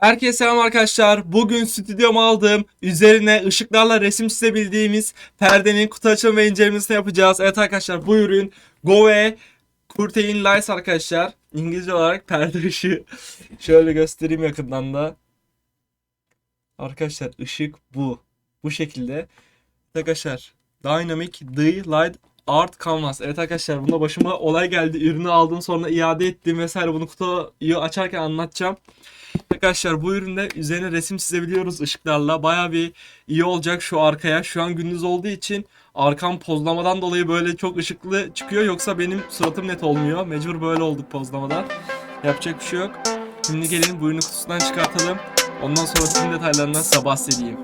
Herkese selam arkadaşlar. Bugün stüdyoma aldığım, üzerine ışıklarla resim çizebildiğimiz perdenin kutu açılımı ve incelemesini yapacağız. Evet arkadaşlar bu ürün Gove Curtain Lights arkadaşlar. İngilizce olarak perde ışığı. Şöyle göstereyim yakından da. Arkadaşlar ışık bu. Bu şekilde. Arkadaşlar Dynamic D Light Art Canvas. Evet arkadaşlar bunda başıma olay geldi. Ürünü aldım sonra iade ettim vesaire. Bunu kutuyu açarken anlatacağım. Arkadaşlar bu üründe üzerine resim çizebiliyoruz ışıklarla. Baya bir iyi olacak şu arkaya. Şu an gündüz olduğu için arkam pozlamadan dolayı böyle çok ışıklı çıkıyor. Yoksa benim suratım net olmuyor. Mecbur böyle olduk pozlamadan. Yapacak bir şey yok. Şimdi gelin bu ürünü kutusundan çıkartalım. Ondan sonra tüm detaylarından size bahsedeyim.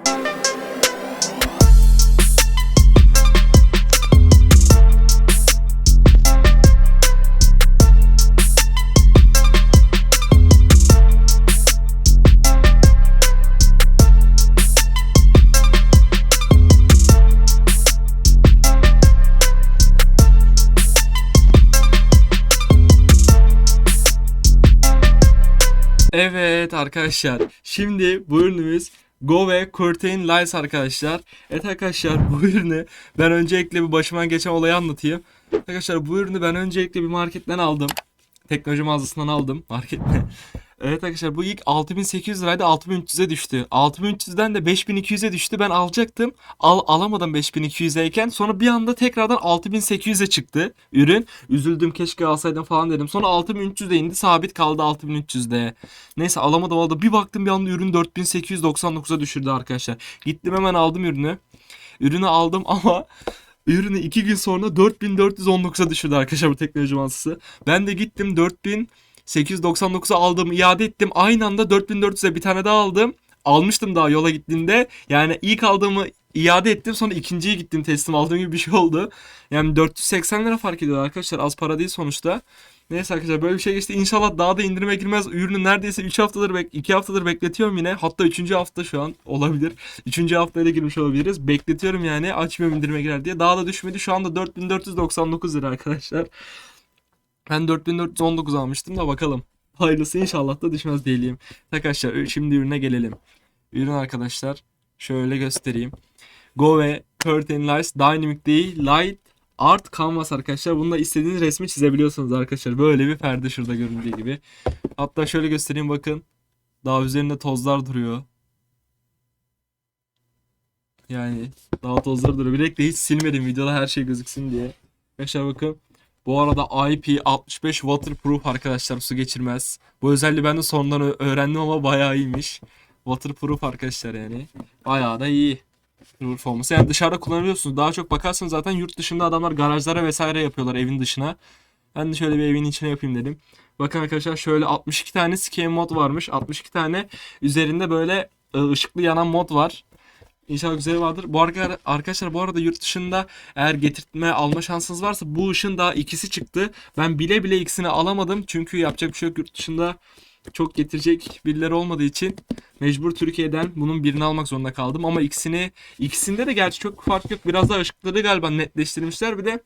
Arkadaşlar. Şimdi bu ürünümüz Gove Curtain Lights arkadaşlar. Evet arkadaşlar bu ürünü ben öncelikle bir başıma geçen olayı anlatayım. Arkadaşlar bu ürünü ben öncelikle bir marketten aldım. Teknoloji mağazasından aldım markette. Evet arkadaşlar bu ilk 6800 liraydı 6300'e düştü. 6300'den de 5200'e düştü. Ben alacaktım. Al alamadım 5200'eyken. Sonra bir anda tekrardan 6800'e çıktı ürün. Üzüldüm keşke alsaydım falan dedim. Sonra 6300'e indi sabit kaldı 6300'de. Neyse alamadım aldım. Bir baktım bir anda ürün 4899'a düşürdü arkadaşlar. Gittim hemen aldım ürünü. Ürünü aldım ama ürünü 2 gün sonra 4419'a düşürdü arkadaşlar bu teknoloji mağazası. Ben de gittim 4000 899'a aldım iade ettim. Aynı anda 4400'e bir tane daha aldım. Almıştım daha yola gittiğimde. Yani ilk aldığımı iade ettim sonra ikinciyi gittim teslim aldığım gibi bir şey oldu. Yani 480 lira fark ediyor arkadaşlar az para değil sonuçta. Neyse arkadaşlar böyle bir şey geçti. İnşallah daha da indirime girmez. Ürünü neredeyse 3 haftadır bek 2 haftadır bekletiyorum yine. Hatta 3. hafta şu an olabilir. 3. haftaya girmiş olabiliriz. Bekletiyorum yani açmıyorum indirime girer diye. Daha da düşmedi. Şu anda 4499 lira arkadaşlar. Ben 4419 almıştım da bakalım. Hayırlısı inşallah da düşmez diyelim. Arkadaşlar şimdi ürüne gelelim. Ürün arkadaşlar şöyle göstereyim. Gove Curtain Lights Dynamic D Light Art Canvas arkadaşlar. Bunda istediğiniz resmi çizebiliyorsunuz arkadaşlar. Böyle bir perde şurada göründüğü gibi. Hatta şöyle göstereyim bakın. Daha üzerinde tozlar duruyor. Yani daha tozlar duruyor. Bilekle hiç silmedim videoda her şey gözüksün diye. Arkadaşlar bakın. Bu arada IP65 waterproof arkadaşlar su geçirmez. Bu özelliği ben de sonradan öğrendim ama bayağı iyiymiş. Waterproof arkadaşlar yani. Bayağı da iyi. Performans. Yani dışarıda kullanabiliyorsunuz. Daha çok bakarsanız zaten yurt dışında adamlar garajlara vesaire yapıyorlar evin dışına. Ben de şöyle bir evin içine yapayım dedim. Bakın arkadaşlar şöyle 62 tane scale mod varmış. 62 tane üzerinde böyle ı, ışıklı yanan mod var. İnşallah güzel vardır. Bu arada arkadaşlar bu arada yurt dışında eğer getirtme alma şansınız varsa bu ışın daha ikisi çıktı. Ben bile bile ikisini alamadım. Çünkü yapacak bir şey yok yurt dışında çok getirecek birileri olmadığı için mecbur Türkiye'den bunun birini almak zorunda kaldım. Ama ikisini ikisinde de gerçi çok fark yok. Biraz daha ışıkları galiba netleştirmişler. Bir de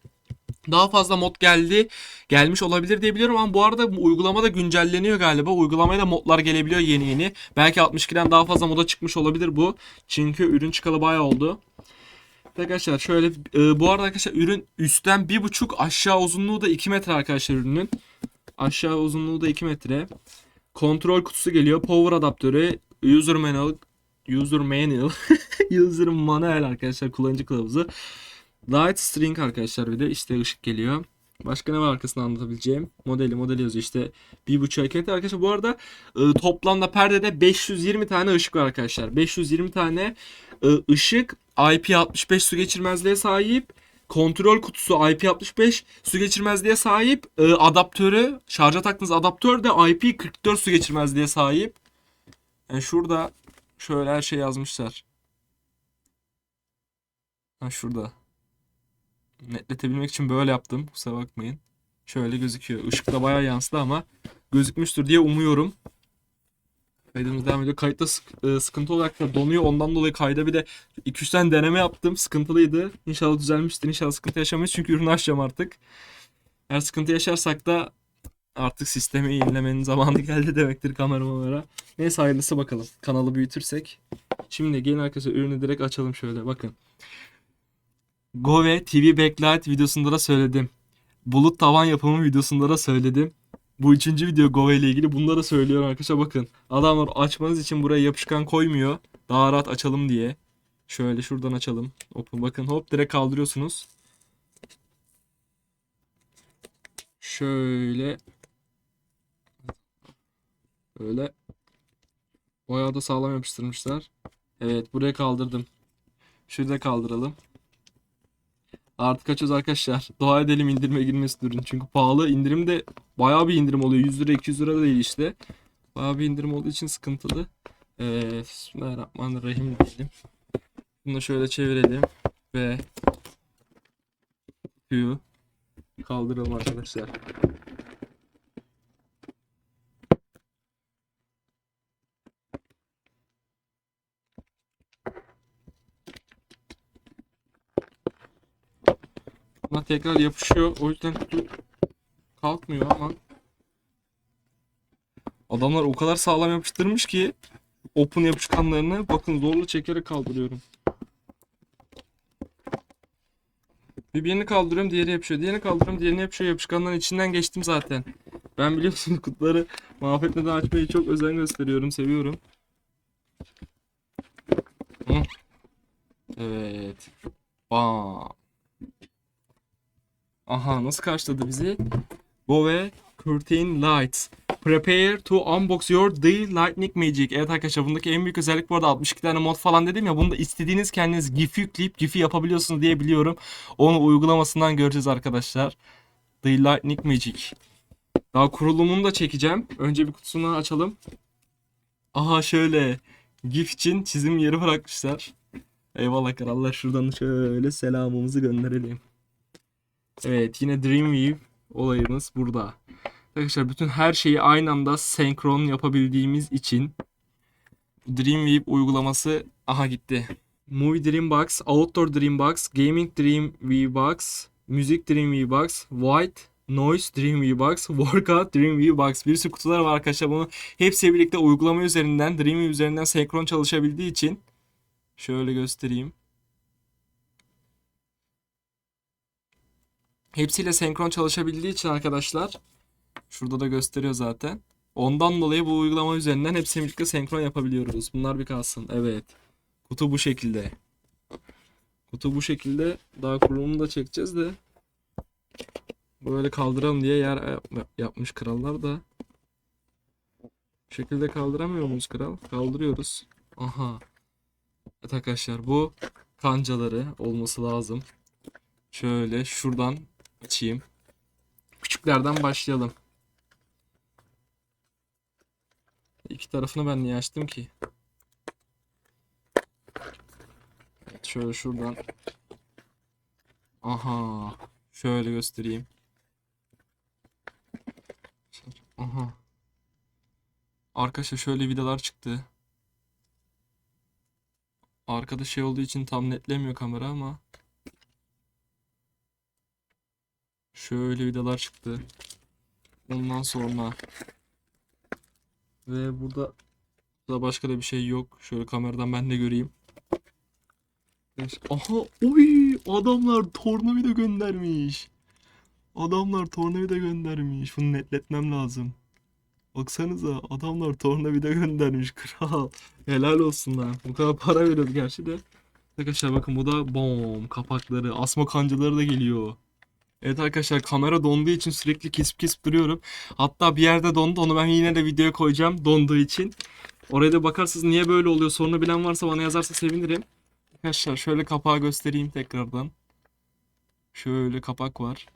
daha fazla mod geldi. Gelmiş olabilir diye biliyorum ama bu arada uygulama da güncelleniyor galiba. Uygulamaya da modlar gelebiliyor yeni yeni. Belki 62'den daha fazla moda çıkmış olabilir bu. Çünkü ürün çıkalı bayağı oldu. Arkadaşlar şöyle e, bu arada arkadaşlar ürün üstten 1.5 aşağı uzunluğu da 2 metre arkadaşlar ürünün. Aşağı uzunluğu da 2 metre. Kontrol kutusu geliyor. Power adaptörü, user manual, user manual, user manual arkadaşlar kullanıcı kılavuzu. Light string arkadaşlar bir de işte ışık geliyor. Başka ne var arkasında anlatabileceğim? Modeli modeli yazıyor işte bir buçuk metre arkadaşlar. Bu arada e, toplamda perdede 520 tane ışık var arkadaşlar. 520 tane e, ışık IP65 su geçirmezliğe sahip. Kontrol kutusu IP65 su geçirmezliğe sahip. E, adaptörü şarja taktığınız adaptör de IP44 su geçirmezliğe sahip. Yani şurada şöyle her şey yazmışlar. Ha şurada netletebilmek için böyle yaptım. Kusura bakmayın. Şöyle gözüküyor. Işıkta bayağı yansıdı ama gözükmüştür diye umuyorum. Kaydımız devam ediyor. Kayıtta sık- e, sıkıntı olarak da donuyor. Ondan dolayı kayda bir de 2-3 tane deneme yaptım. Sıkıntılıydı. İnşallah düzelmiştir. İnşallah sıkıntı yaşamayız. Çünkü ürünü açacağım artık. Eğer sıkıntı yaşarsak da Artık sistemi yenilemenin zamanı geldi demektir kameramanlara. Neyse hayırlısı bakalım. Kanalı büyütürsek. Şimdi gelin arkadaşlar ürünü direkt açalım şöyle bakın. Gove TV Backlight videosunda da söyledim. Bulut tavan yapımı videosunda da söyledim. Bu üçüncü video Gove ile ilgili. Bunda da söylüyorum arkadaşlar bakın. Adamlar açmanız için buraya yapışkan koymuyor. Daha rahat açalım diye. Şöyle şuradan açalım. Open bakın hop direkt kaldırıyorsunuz. Şöyle. Böyle. Bayağı da sağlam yapıştırmışlar. Evet buraya kaldırdım. Şurada kaldıralım. Artık açıyoruz arkadaşlar. Dua edelim indirime girmesi ürün. Çünkü pahalı. indirim de bayağı bir indirim oluyor. 100 lira 200 lira değil işte. Bayağı bir indirim olduğu için sıkıntılı. Evet. Bismillahirrahmanirrahim diyelim. Bunu şöyle çevirelim. Ve kutuyu kaldıralım arkadaşlar. Buna tekrar yapışıyor. O yüzden kutu kalkmıyor ama adamlar o kadar sağlam yapıştırmış ki open yapışkanlarını bakın zorla çekerek kaldırıyorum. Bir birini kaldırıyorum diğeri yapışıyor. Diğerini kaldırıyorum diğerini yapışıyor. Yapışkanların içinden geçtim zaten. Ben biliyorsunuz kutuları mahvetmeden açmayı çok özen gösteriyorum. Seviyorum. Evet. Bam. Aha nasıl karşıladı bizi? Go ve Curtain Lights. Prepare to unbox your The Lightning Magic. Evet arkadaşlar bundaki en büyük özellik bu arada 62 tane mod falan dedim ya. Bunda istediğiniz kendiniz GIF yükleyip GIF'i yapabiliyorsunuz diye biliyorum. Onu uygulamasından göreceğiz arkadaşlar. The Lightning Magic. Daha kurulumunu da çekeceğim. Önce bir kutusunu açalım. Aha şöyle. GIF için çizim yeri bırakmışlar. Eyvallah krallar. Şuradan şöyle selamımızı gönderelim. Evet yine Dreamweave olayımız burada. Arkadaşlar bütün her şeyi aynı anda senkron yapabildiğimiz için Dreamweave uygulaması aha gitti. Movie Dreambox, Outdoor Dreambox, Gaming Dreamweave Box, Müzik White Noise Dreamweave Workout Dreamweave. Bir sürü kutular var arkadaşlar. Bunu hepsi birlikte uygulama üzerinden, Dreamweave üzerinden senkron çalışabildiği için şöyle göstereyim. Hepsiyle senkron çalışabildiği için arkadaşlar şurada da gösteriyor zaten. Ondan dolayı bu uygulama üzerinden hepsini birlikte senkron yapabiliyoruz. Bunlar bir kalsın. Evet. Kutu bu şekilde. Kutu bu şekilde. Daha kurulumunu da çekeceğiz de. Böyle kaldıralım diye yer yap- yapmış krallar da. Bu şekilde kaldıramıyor muyuz kral? Kaldırıyoruz. Aha. Evet arkadaşlar bu kancaları olması lazım. Şöyle şuradan açayım. Küçüklerden başlayalım. İki tarafını ben niye açtım ki? Şöyle şuradan. Aha. Şöyle göstereyim. Aha. Arkadaşlar şöyle vidalar çıktı. Arkada şey olduğu için tam netlemiyor kamera ama. Şöyle vidalar çıktı. Ondan sonra ve burada da başka da bir şey yok. Şöyle kameradan ben de göreyim. Aha, oy, adamlar tornavida göndermiş. Adamlar tornavida göndermiş. Bunu netletmem lazım. Baksanıza adamlar tornavida göndermiş kral. Helal olsun lan. Bu kadar para veriyordu gerçi de. Arkadaşlar bakın bu da bom kapakları, asma kancaları da geliyor. Evet arkadaşlar kamera donduğu için sürekli kesip kesip duruyorum. Hatta bir yerde dondu onu ben yine de videoya koyacağım donduğu için. Oraya da bakarsınız niye böyle oluyor sorunu bilen varsa bana yazarsa sevinirim. Arkadaşlar şöyle kapağı göstereyim tekrardan. Şöyle kapak var.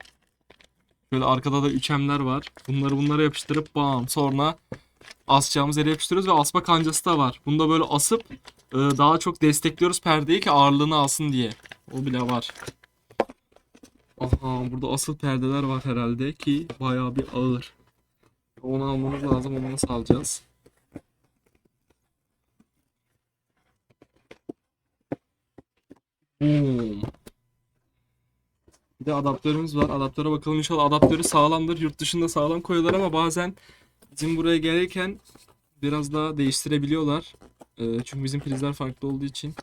Şöyle arkada da üçemler var. Bunları bunlara yapıştırıp bam sonra asacağımız yere yapıştırıyoruz ve asma kancası da var. Bunu da böyle asıp e, daha çok destekliyoruz perdeyi ki ağırlığını alsın diye. O bile var. Aha burada asıl perdeler var herhalde ki bayağı bir ağır. Onu almamız lazım. Onu nasıl alacağız? Boom. Bir de adaptörümüz var. Adaptöre bakalım inşallah adaptörü sağlamdır. Yurt dışında sağlam koyuyorlar ama bazen bizim buraya gelirken biraz daha değiştirebiliyorlar. Ee, çünkü bizim prizler farklı olduğu için.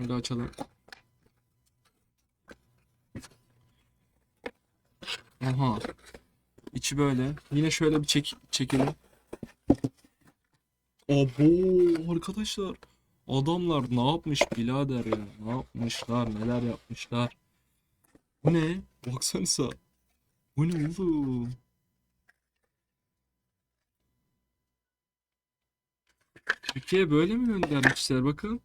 Böyle açalım. Aha. İçi böyle. Yine şöyle bir çek çekelim. Abo arkadaşlar. Adamlar ne yapmış birader ya? Ne yapmışlar? Neler yapmışlar? Bu ne? Baksanıza. Bu ne oğlum? Türkiye'ye böyle mi göndermişler? Bakın.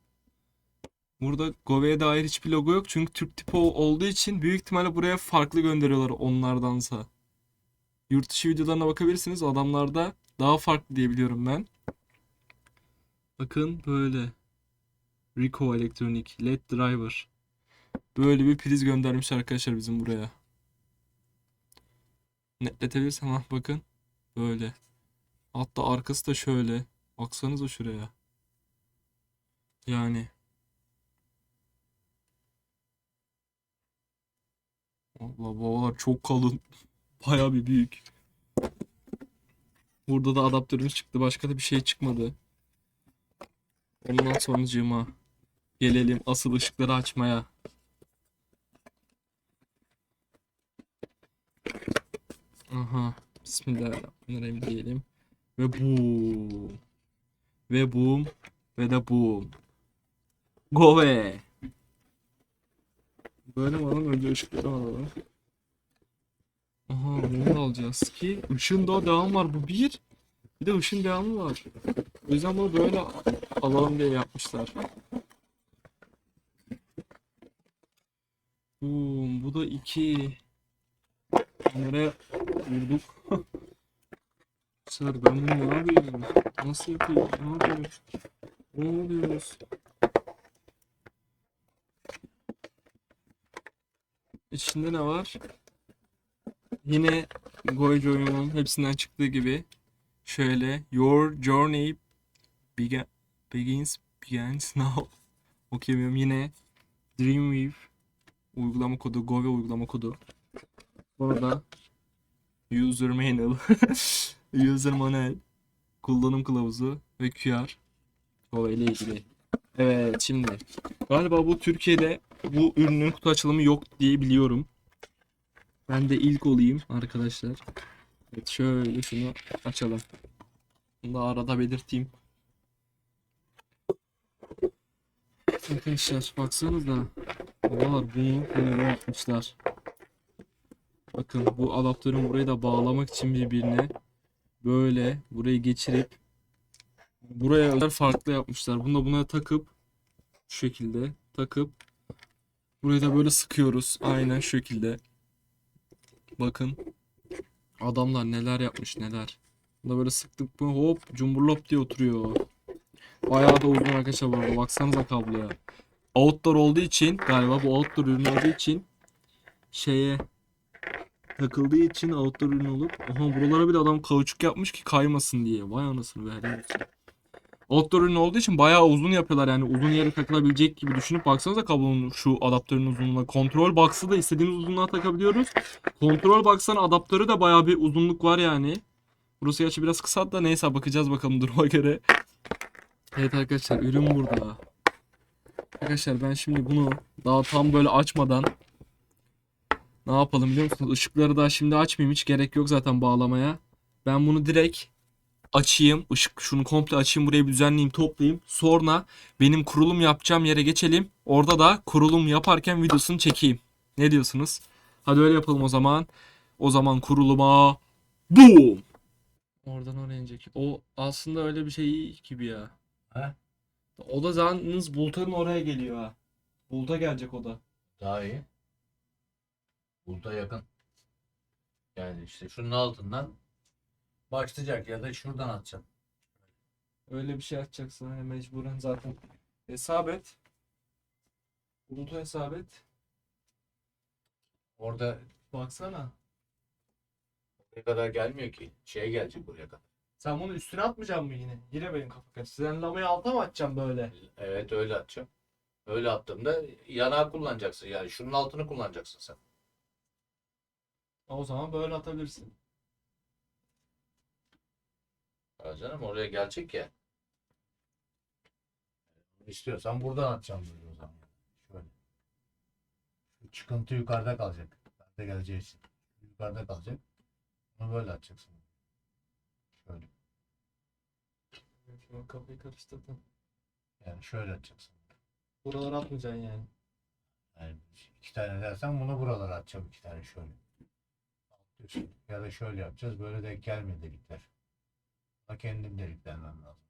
Burada Gove'ye dair hiçbir logo yok. Çünkü Türk tipi ol- olduğu için büyük ihtimalle buraya farklı gönderiyorlar onlardansa. Yurt dışı videolarına bakabilirsiniz. Adamlarda daha farklı diye biliyorum ben. Bakın böyle. Rico Elektronik LED Driver. Böyle bir priz göndermiş arkadaşlar bizim buraya. Netletebilirsem ha bakın. Böyle. Hatta arkası da şöyle. Baksanıza şuraya. Yani. Allah babalar çok kalın. Baya bir büyük. Burada da adaptörümüz çıktı. Başka da bir şey çıkmadı. Ondan sonracığıma gelelim asıl ışıkları açmaya. Aha. Bismillahirrahmanirrahim diyelim. Ve boom. Ve boom. Ve de boom. Go be. Böyle mi alalım? Önce ışıkları alalım. Aha bunu da alacağız ki ışın daha devam var bu bir. Bir de ışın devamı var. O yüzden bunu böyle alalım diye yapmışlar. Boom, bu da iki. Nereye vurduk? Sar ben bunu ne yapıyorum? Nasıl yapayım? Ne yapıyorum? Ne oluyoruz? İçinde ne var? Yine Goico oyunun hepsinden çıktığı gibi şöyle Your journey began, begins begins now. Okuyamıyorum yine Dreamweave uygulama kodu Go ve uygulama kodu. Burada user manual user manual kullanım kılavuzu ve QR Go ile ilgili. Evet şimdi galiba bu Türkiye'de bu ürünün kutu açılımı yok diye biliyorum. Ben de ilk olayım arkadaşlar. Evet şöyle şunu açalım. Bunu da arada belirteyim. Arkadaşlar baksanıza. Babalar bunu böyle yapmışlar. Bakın bu adaptörün burayı da bağlamak için birbirine böyle burayı geçirip buraya özel farklı yapmışlar. Bunu da buna takıp şu şekilde takıp burayı da böyle sıkıyoruz. Aynen şu şekilde. Bakın. Adamlar neler yapmış neler. Bunda böyle sıktık mı hop cumburlop diye oturuyor. Bayağı da uzun arkadaşlar bu arada. Baksanıza kabloya. Outdoor olduğu için galiba bu outdoor ürün olduğu için şeye takıldığı için outdoor ürün olup aha buralara bir de adam kauçuk yapmış ki kaymasın diye. Vay anasını be helal. Outdoor ürün olduğu için bayağı uzun yapıyorlar yani uzun yere takılabilecek gibi düşünüp baksanıza kablonun şu adaptörün uzunluğuna. Kontrol box'ı da istediğimiz uzunluğa takabiliyoruz. Kontrol box'ın adaptörü de bayağı bir uzunluk var yani. Burası gerçi biraz kısa da neyse bakacağız bakalım duruma göre. Evet arkadaşlar ürün burada. Arkadaşlar ben şimdi bunu daha tam böyle açmadan ne yapalım biliyor musunuz? Işıkları daha şimdi açmayayım hiç gerek yok zaten bağlamaya. Ben bunu direkt açayım. Işık şunu komple açayım buraya bir düzenleyeyim toplayayım. Sonra benim kurulum yapacağım yere geçelim. Orada da kurulum yaparken videosunu çekeyim. Ne diyorsunuz? Hadi öyle yapalım o zaman. O zaman kuruluma boom. Oradan oraya inecek. O aslında öyle bir şey gibi ya. He? O da yalnız Bulut'un oraya geliyor ha. Bulut'a gelecek o da. Daha iyi. Burada yakın. Yani işte şunun altından başlayacak ya da şuradan atacağım. Öyle bir şey atacaksın hani mecburen zaten. Hesap et. Bulut'u hesap et. Orada Baksana. ne kadar gelmiyor ki. Şeye gelecek buraya kadar. Sen bunu üstüne atmayacaksın mı yine? Yine benim kafa karıştı. Sen lamayı alta mı atacaksın böyle? Evet öyle atacağım. Öyle attığımda yanağı kullanacaksın. Yani şunun altını kullanacaksın sen. O zaman böyle atabilirsin. Ya canım oraya gelecek ya. İstiyorsan buradan atacağım böyle o zaman. Şöyle. Şu çıkıntı yukarıda kalacak. Ben de geleceği için. Yukarıda kalacak. Bunu böyle atacaksın. Şöyle. Şu an kafayı karıştırdın. Yani şöyle atacaksın. Buralara atmayacaksın yani. Yani iki tane dersen bunu buralara atacağım iki tane şöyle. Ya da şöyle yapacağız. Böyle denk gelmiyor delikler. Ama kendim deliklenmem lazım.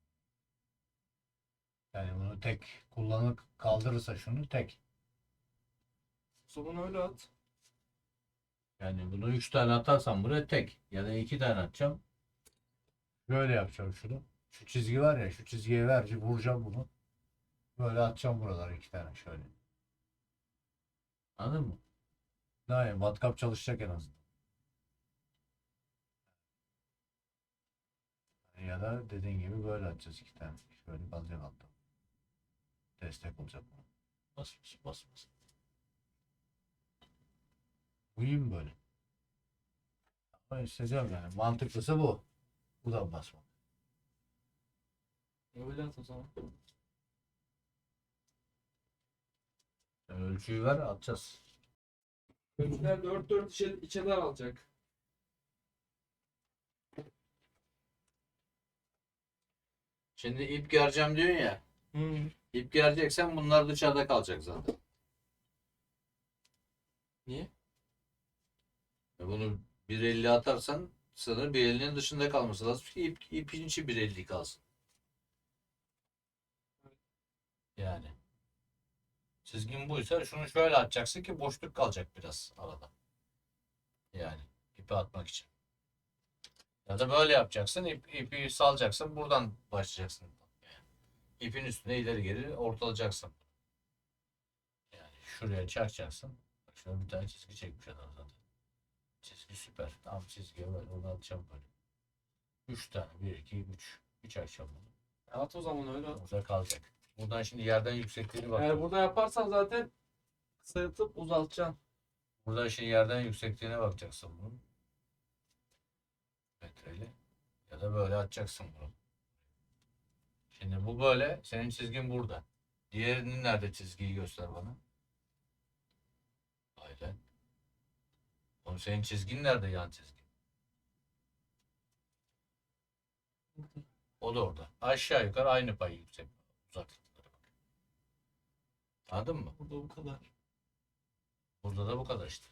Yani bunu tek kullanıp kaldırırsa şunu tek. Zaman öyle at. Yani bunu üç tane atarsam buraya tek. Ya da iki tane atacağım. Böyle yapacağım şunu. Şu çizgi var ya şu çizgiye vereceğim vuracağım bunu. Böyle atacağım buralara iki tane şöyle. Anladın mı? Daha iyi. Matkap çalışacak en azından. Ya da dediğin gibi böyle atacağız iki tane. Şöyle kalacak altta. Destek olacak buna. Bas bas bas bas. Uyuyayım böyle. Ama isteyeceğim yani. Mantıklısı bu. Bu da basmak. Öyle at o zaman. Sen ölçüyü ver atacağız. Ölçüler 4-4 içe, içe daralacak. Şimdi ip gereceğim diyorsun ya. Hı. İp gereceksen bunlar dışarıda kalacak zaten. Niye? E Bunu 1.50 atarsan sınır 1.50'nin dışında kalması lazım ki ip, ipin içi 1.50 kalsın. Yani. Çizgin buysa şunu şöyle atacaksın ki boşluk kalacak biraz arada. Yani ipi atmak için. Ya da böyle yapacaksın. ip, ipi salacaksın. Buradan başlayacaksın. Yani ipin üstüne ileri geri ortalayacaksın. Yani şuraya. Bak şurada bir tane çizgi çekmiş adam zaten. Çizgi süper. Tamam çizgiye böyle onu atacağım böyle. 3 tane. 1, 2, 3. 3 açacağım bunu. At o zaman öyle. Burada kalacak. Buradan şimdi yerden yüksekliğini bak. Eğer burada yaparsan zaten kısaltıp uzaltacaksın. Buradan şimdi yerden yüksekliğine bakacaksın bunun. Metreyle. Ya da böyle atacaksın bunu. Şimdi bu böyle. Senin çizgin burada. Diğerinin nerede çizgiyi göster bana. Aynen. Oğlum senin çizgin nerede yan çizgin? O da orada. Aşağı yukarı aynı pay yüksek. Uzaklıkları bak. Anladın mı? Burada bu kadar. Burada da bu kadar işte.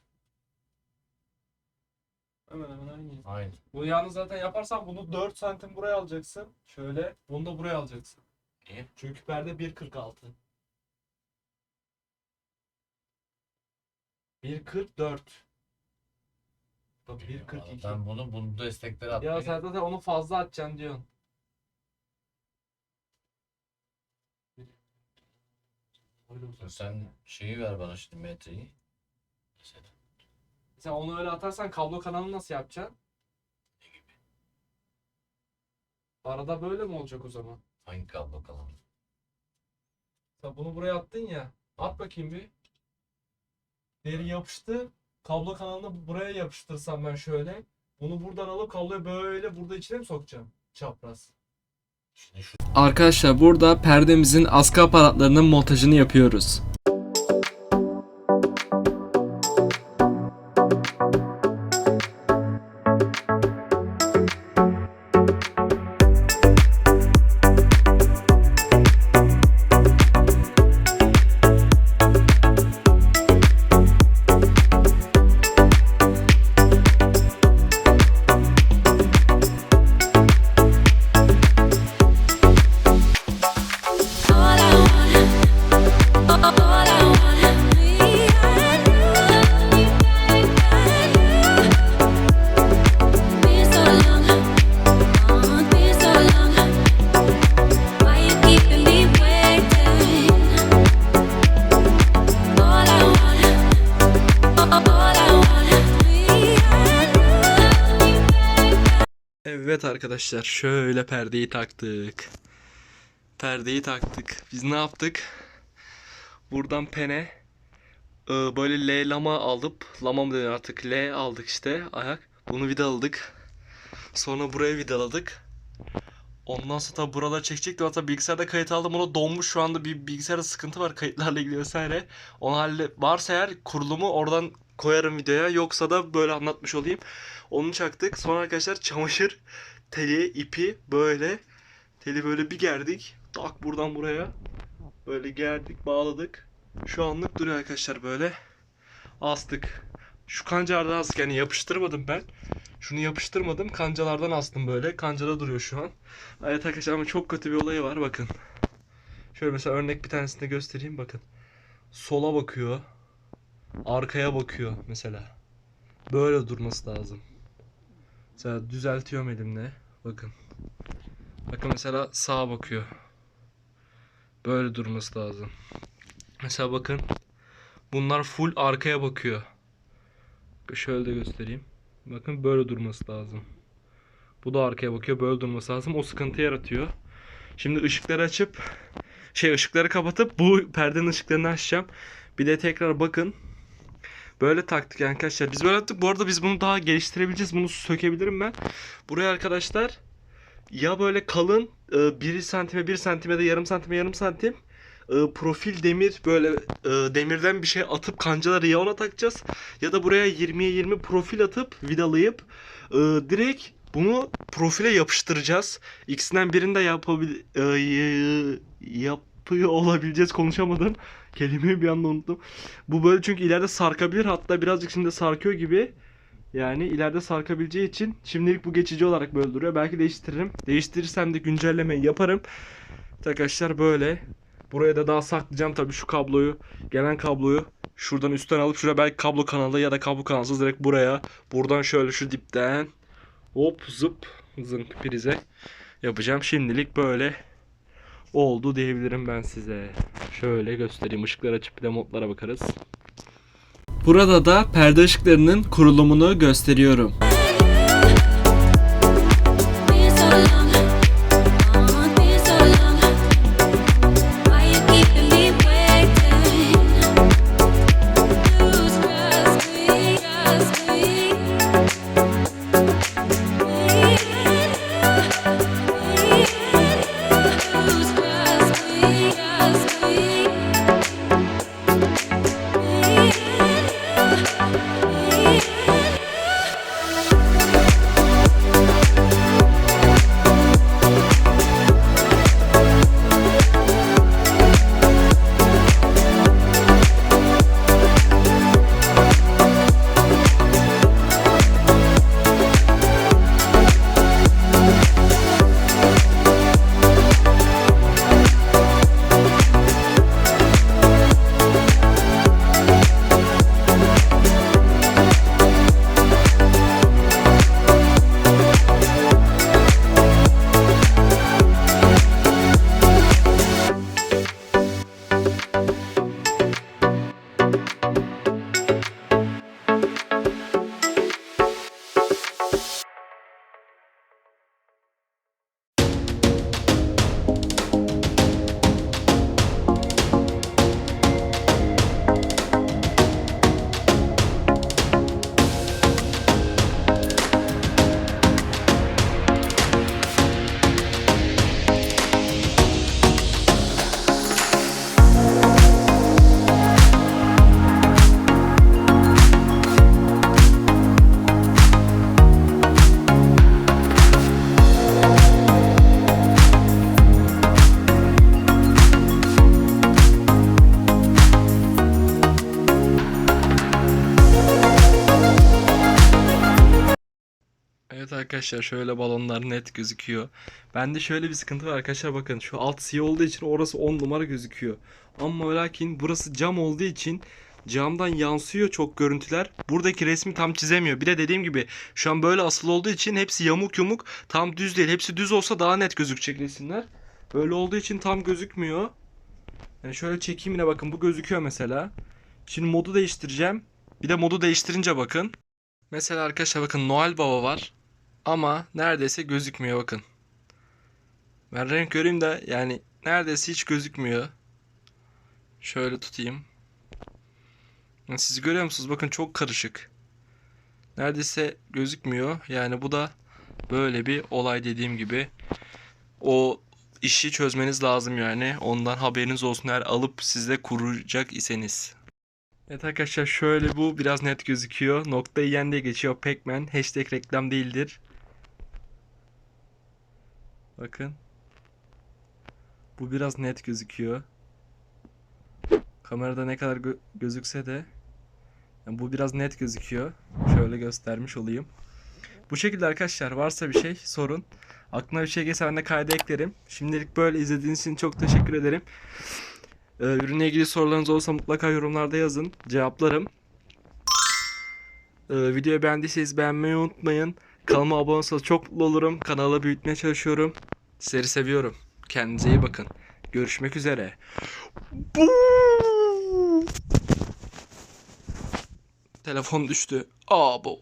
Hemen hemen aynı. Aynı. Bu yalnız zaten yaparsan bunu 4 santim buraya alacaksın. Şöyle. Bunu da buraya alacaksın. Niye? Çünkü perde 1.46. 1.44. Bak 1.42. Ben bunu bunu destekleri atmaya Ya sen zaten onu fazla atacaksın diyorsun. Öyle. Sen şeyi ver bana şimdi metreyi. Mesela Sen onu öyle atarsan kablo kanalını nasıl yapacaksın? Arada böyle mi olacak o zaman? hangi kablo kalanı? Sen bunu buraya attın ya. At bakayım bir. Deri yapıştı. Kablo kanalını buraya yapıştırsam ben şöyle. Bunu buradan alıp kabloyu böyle burada içine mi sokacağım? Çapraz. Şimdi şu Arkadaşlar burada perdemizin askı aparatlarının montajını yapıyoruz. Evet arkadaşlar şöyle perdeyi taktık. Perdeyi taktık. Biz ne yaptık? Buradan pene Ee, böyle L lama alıp lama mı deniyor artık L aldık işte ayak. Bunu vidaladık. Sonra buraya vidaladık. Ondan sonra tabii buraları çekecektim. Hatta bilgisayarda kayıt aldım. Ona donmuş şu anda bir bilgisayarda sıkıntı var kayıtlarla ilgili vesaire. Onu halle varsa eğer kurulumu oradan koyarım videoya. Yoksa da böyle anlatmış olayım. Onu çaktık. Sonra arkadaşlar çamaşır teli, ipi böyle teli böyle bir gerdik. Tak buradan buraya. Böyle gerdik, bağladık. Şu anlık duruyor arkadaşlar böyle. Astık. Şu kancalardan astık yani yapıştırmadım ben. Şunu yapıştırmadım. Kancalardan astım böyle. Kancada duruyor şu an. Evet arkadaşlar ama çok kötü bir olayı var bakın. Şöyle mesela örnek bir tanesini de göstereyim bakın. Sola bakıyor. Arkaya bakıyor mesela. Böyle durması lazım. Mesela düzeltiyorum elimle. Bakın. Bakın mesela sağa bakıyor. Böyle durması lazım. Mesela bakın. Bunlar full arkaya bakıyor. Şöyle de göstereyim. Bakın böyle durması lazım. Bu da arkaya bakıyor. Böyle durması lazım. O sıkıntı yaratıyor. Şimdi ışıkları açıp şey ışıkları kapatıp bu perdenin ışıklarını açacağım. Bir de tekrar bakın. Böyle taktık yani arkadaşlar. Biz böyle yaptık. Bu arada biz bunu daha geliştirebileceğiz. Bunu sökebilirim ben. Buraya arkadaşlar ya böyle kalın 1 santime 1 santime de yarım santime yarım santim e, profil demir böyle e, demirden bir şey atıp kancaları ya ona takacağız ya da buraya 20'ye 20 profil atıp vidalayıp e, direkt bunu profile yapıştıracağız. İkisinden birini de yapabil e, y- yapıyor olabileceğiz konuşamadım. Kelimeyi bir anda unuttum. Bu böyle çünkü ileride sarkabilir hatta birazcık şimdi sarkıyor gibi. Yani ileride sarkabileceği için şimdilik bu geçici olarak böyle duruyor. Belki değiştiririm. Değiştirirsem de güncellemeyi yaparım. Arkadaşlar böyle. Buraya da daha saklayacağım tabii şu kabloyu. Gelen kabloyu şuradan üstten alıp şuraya belki kablo kanalı ya da kablo kanalsız direkt buraya. Buradan şöyle şu dipten hop zıp zınk prize yapacağım. Şimdilik böyle oldu diyebilirim ben size. Şöyle göstereyim. Işıkları açıp bir de modlara bakarız. Burada da perde ışıklarının kurulumunu gösteriyorum. Arkadaşlar şöyle balonlar net gözüküyor. Bende şöyle bir sıkıntı var arkadaşlar bakın şu alt siyah olduğu için orası 10 numara gözüküyor. Ama lakin burası cam olduğu için camdan yansıyor çok görüntüler. Buradaki resmi tam çizemiyor. Bir de dediğim gibi şu an böyle asılı olduğu için hepsi yamuk yumuk tam düz değil. Hepsi düz olsa daha net gözükecek resimler. Böyle olduğu için tam gözükmüyor. Yani şöyle çekeyim yine bakın bu gözüküyor mesela. Şimdi modu değiştireceğim. Bir de modu değiştirince bakın. Mesela arkadaşlar bakın Noel Baba var. Ama neredeyse gözükmüyor bakın. Ben renk göreyim de yani neredeyse hiç gözükmüyor. Şöyle tutayım. Siz görüyor musunuz? Bakın çok karışık. Neredeyse gözükmüyor. Yani bu da böyle bir olay dediğim gibi. O işi çözmeniz lazım yani. Ondan haberiniz olsun eğer alıp sizde kuracak iseniz. Evet arkadaşlar şöyle bu biraz net gözüküyor. Nokta yiyen geçiyor Pac-Man. Hashtag reklam değildir. Bakın. Bu biraz net gözüküyor. Kamerada ne kadar gö- gözükse de yani bu biraz net gözüküyor. Şöyle göstermiş olayım. Bu şekilde arkadaşlar varsa bir şey sorun. Aklına bir şey gelirse ben de kayda eklerim. Şimdilik böyle izlediğiniz için çok teşekkür ederim. Ee, ürünle ilgili sorularınız olursa mutlaka yorumlarda yazın. Cevaplarım. Ee, videoyu beğendiyseniz beğenmeyi unutmayın. Kanalıma abone olursanız çok mutlu olurum. Kanalı büyütmeye çalışıyorum. Sizleri seviyorum. Kendinize iyi bakın. Görüşmek üzere. Telefon düştü. Aa bu.